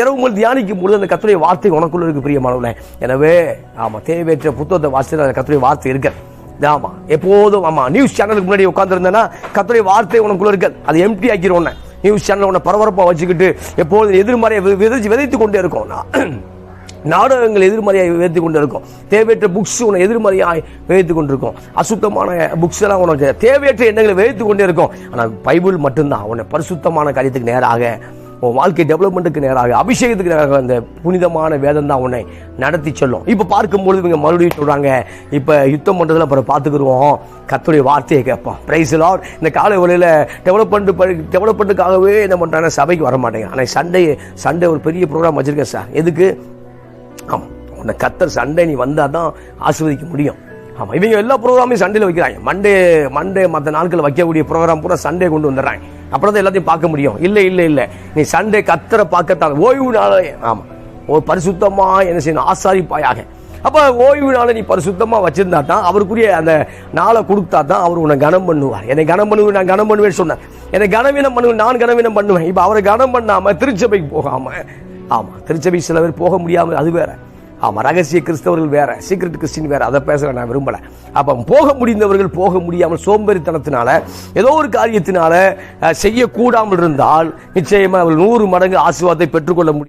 இரவு தியானிக்கும் பொழுது அந்த கத்துடைய வார்த்தை உனக்குள்ள இருக்கு பிரியமானவர்களே எனவே ஆமாம் தேவையற்ற புத்தகத்தை வாசித்து அந்த கத்துடைய வார்த்தை இருக்கு ஆமாம் எப்போதும் ஆமாம் நியூஸ் சேனலுக்கு முன்னாடி உட்காந்துருந்தேன்னா கத்துடைய வார்த்தை உனக்குள்ள இருக்கு அது எம்டி ஆக்கிரும் உன்னை. நியூஸ் சேனல் உன்னை பரபரப்பாக வச்சுக்கிட்டு எப்போதும் எதிர்மறையை விதைச்சு விதைத்து கொண்டே இருக்கும். நான் நாடகங்கள் எதிர்மறையாக வைத்து கொண்டு இருக்கும். தேவையற்ற புக்ஸ் உன்னை எதிர்மறையாக விதைத்து கொண்டிருக்கும். அசுத்தமான புக்ஸ் எல்லாம் உனக்கு தேவையற்ற எண்ணங்களை வைத்து கொண்டே இருக்கும். ஆனால் பைபிள் மட்டும்தான். உன்னை பரிசுத்தமான காரியத்துக்கு நேராக உன் வாழ்க்கை டெவலப்மெண்ட்டுக்கு நேராக அபிஷேகத்துக்கு நேராக அந்த புனிதமான வேதம் தான் உன்னை நடத்தி சொல்லும். இப்போ பார்க்கும்பொழுது இவங்க மறுபடியும் சொல்கிறாங்க இப்போ யுத்தம் பண்ணுறதுல அப்புறம் பார்த்துக்குருவோம். கத்துடைய வார்த்தையை கேட்போம். பிரைஸ் லார்ட் இந்த காலை வழியில் டெவலப்மெண்ட் டெவலப்மெண்ட்டுக்காகவே என்ன பண்ணுறாங்க சபைக்கு வர மாட்டேங்க ஆனால் சண்டே சண்டே ஒரு பெரிய ப்ரோக்ராம் வச்சுருக்கேன் சார். எதுக்கு? ஆமாம் உன்னை கத்தர் சண்டே நீ வந்தால் தான் ஆஸ்வதிக்க முடியும். ஆமாம் இவங்க எல்லா ப்ரோக்ராமையும் சண்டேல வைக்கிறாங்க. மண்டே மண்டே மற்ற நாட்கள் வைக்கக்கூடிய ப்ரோக்ராம் பூரா சண்டே கொண்டு வந்துடுறாங்க. அப்புறம் தான் எல்லாத்தையும் பார்க்க முடியும். இல்லை இல்லை இல்லை. நீ சண்டே கத்தரை பார்க்கத்தான் ஓய்வு நாளே ஆமாம் ஒரு பரிசுத்தமாக என்ன செய்யணும்? ஆசாரிப்பாயாக. அப்போ ஓய்வு நாளை நீ பரிசுத்தமாக வச்சிருந்தா தான் அவருக்குரிய அந்த நாளை கொடுத்தா தான் அவர் உன்னை கனம் பண்ணுவார். என்னை கனம் பண்ணுவேன் நான் கனம் பண்ணுவேன்னு சொன்னேன் என்னை கனவீனம் பண்ணுவேன் நான் கனவீனம் பண்ணுவேன். இப்போ அவரை கனம் பண்ணாமல் திருச்சபைக்கு போகாமல் ஆமாம் திருச்சபை சில பேர் போக முடியாமல் அது வேற. ஆமாம் ரகசிய கிறிஸ்தவர்கள் வேற சீக்ரெட் கிறிஸ்டின் வேற அதை பேச நான் விரும்பல. அப்ப போக முடிந்தவர்கள் போக முடியாமல் சோம்பேறித்தனத்தினால ஏதோ ஒரு காரியத்தினால செய்யக்கூடாமல் இருந்தால் நிச்சயமா அவர்கள் நூறு மடங்கு ஆசீர்வாதத்தை பெற்றுக்கொள்ள முடியும்.